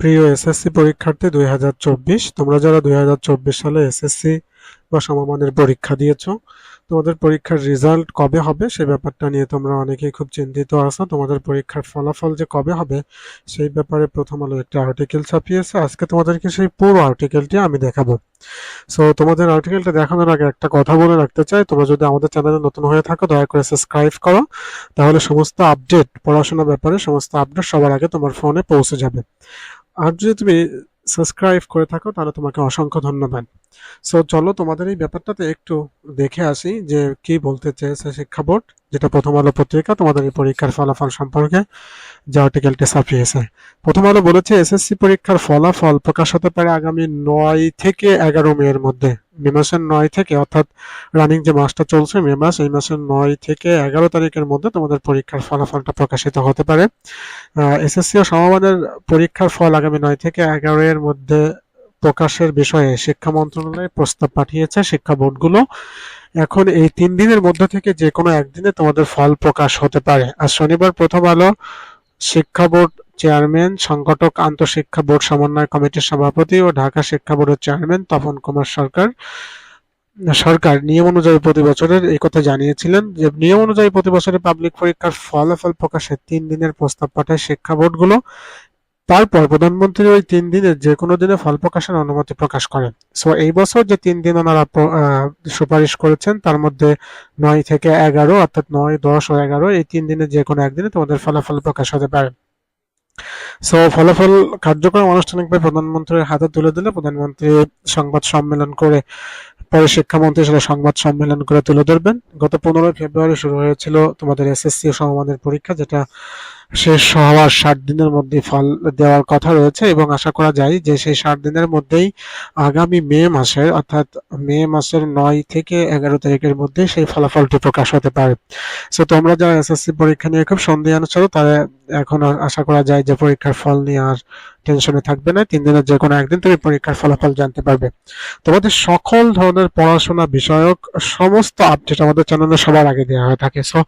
প্রিয় এসএসসি পরীক্ষার্থী, দুই হাজার চব্বিশ, তোমরা যারা দুই হাজার চব্বিশ সালে এসএসসি বা সমমানের পরীক্ষা দিয়েছ, তোমাদের পরীক্ষার রেজাল্ট কবে হবে সে ব্যাপারটা নিয়ে তোমরা অনেকেই খুব চিন্তিত আছো। তোমাদের পরীক্ষার ফলাফল যে কবে হবে সেই ব্যাপারে প্রথম আলো একটা আর্টিকেল ছাপিয়েছে। আজকে তোমাদেরকে সেই পুরো আর্টিকেলটি আমি দেখাবো। সো তোমাদের আর্টিকেলটা দেখানোর আগে একটা কথা বলে রাখতে চাই। তোমরা যদি আমাদের চ্যানেলে নতুন হয়ে থাকো, দয়া করে সাবস্ক্রাইব করো। তাহলে সমস্ত আপডেট পড়াশোনার ব্যাপারে সমস্ত আপডেট সবার আগে তোমার ফোনে পৌঁছে যাবে। আর যদি তুমি সাবস্ক্রাইব করে থাকো, তাহলে তোমাকে অসংখ্য ধন্যবাদ। সো চলো তোমাদের এই ব্যাপারটাতে একটু দেখে আসি যে কি বলতে চেয়েছে শিক্ষা বোর্ড, যেটা প্রথম আলো পত্রিকা, তোমাদের এই পরীক্ষার ফলাফল সম্পর্কে যে আর্টিকেলটি ছাপিয়েছে। প্রথম আলো বলেছে এসএসসি পরীক্ষার ফলাফল প্রকাশ হতে পারে আগামী নয় থেকে এগারো মে এর মধ্যে। মে মাসের নয় থেকে, অর্থাৎ রানিং যে মাসটা চলছে মে মাস, এই মাসের নয় থেকে এগারো তারিখের মধ্যে তোমাদের পরীক্ষার ফলাফলটা প্রকাশিত হতে পারে। এসএসসি ও সমমানের পরীক্ষার ফল আগামী নয় থেকে এগারো এর মধ্যে প্রকাশের বিষয়ে শিক্ষা মন্ত্রণালয় প্রস্তাব পাঠিয়েছে শিক্ষা বোর্ডগুলো। এখন এই তিন দিনের মধ্যে থেকে যে কোনো একদিনে তোমাদের ফল প্রকাশ হতে পারে। আর শনিবার প্রথম আলো শিক্ষা বোর্ড চেয়ারম্যান, সংগঠক, আন্তঃশিক্ষা বোর্ড সমন্বয় কমিটির সভাপতি ও ঢাকা শিক্ষা বোর্ডের চেয়ারম্যান তপন কুমার সরকার। সরকার নিয়ম অনুযায়ী প্রতি বছরের এই কথা জানিয়েছিলেন যে, নিয়ম অনুযায়ী প্রতি বছরের পাবলিক পরীক্ষার ফলাফল প্রকাশে তিন দিনের প্রস্তাব পাঠায় শিক্ষা বোর্ডগুলো। তারপর প্রধানমন্ত্রী ওই তিন দিনের যে কোনো দিনে ফল প্রকাশের অনুমতি প্রকাশ করেন। সো এই বছর যে তিন দিন ওনারা সুপারিশ করেছেন, তার মধ্যে নয় থেকে এগারো, অর্থাৎ নয়, দশ ও এগারো, এই তিন দিনে যে কোনো একদিনে তোমাদের ফলাফল প্রকাশ হতে পারে। সো ফলাফল কার্যক্রম আনুষ্ঠানিকভাবে প্রধানমন্ত্রীর হাতে তুলে দিলে প্রধানমন্ত্রী সংবাদ সম্মেলন করে পরে শিক্ষামন্ত্রী সেটা সংবাদ সম্মেলন করে তুলে ধরবেন। গত পনেরোই ফেব্রুয়ারি শুরু হয়েছিল তোমাদের এসএসসি সমমানের পরীক্ষা, যেটা শেষ হওয়ার ষাট দিনের মধ্যে ফল দেওয়ার কথা রয়েছে এবং আশা করা যায় যে সেই ষাট দিনের মধ্যেই আগামী মে মাসের, অর্থাৎ মে মাসের নয় থেকে এগারো তারিখের মধ্যে সেই ফলাফলটি প্রকাশ হতে পারে। সো তোমরা যারা এসএসসি পরীক্ষা নিয়ে খুব সন্দেহান ছিল তারা এখন আশা করা যায় যে পরীক্ষার ফল নিয়ে আর টেনশনে থাকবে না। তিন দিনের যে কোনো একদিন তুমি পরীক্ষার ফলাফল জানতে পারবে। তোমাদের সকল ধরনের পড়াশোনা বিষয়ক সমস্ত আপডেট আমাদের চ্যানেলে সবার আগে দেওয়া হয়ে থাকে। সো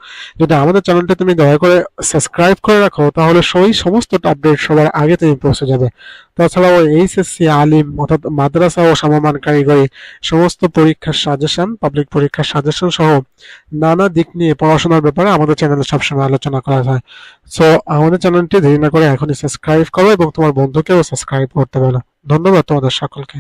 যদি আমাদের চ্যানেলটা তুমি দয়া করে সাবস্ক্রাইব করে রাখো, তাহলে সেই সমস্ত আপডেট সবার আগে তুমি পৌঁছে যাবে। তাছাড়াও এইচএসসি, আলিম অর্থাৎ মাদ্রাসা ও সমমান কারিগরি সমস্ত পরীক্ষার সাজেশন পাবলিক পরীক্ষার সাজেশন সহ নানা দিক নিয়ে পড়াশোনার ব্যাপারে আমাদের চ্যানেলে সবসময় আলোচনা করা হয়। সো আমাদের চ্যানেলটি দেরি না করে এখনই সাবস্ক্রাইব করো এবং তোমার বন্ধুকেও সাবস্ক্রাইব করতে বলো। ধন্যবাদ তোমাদের সকলকে।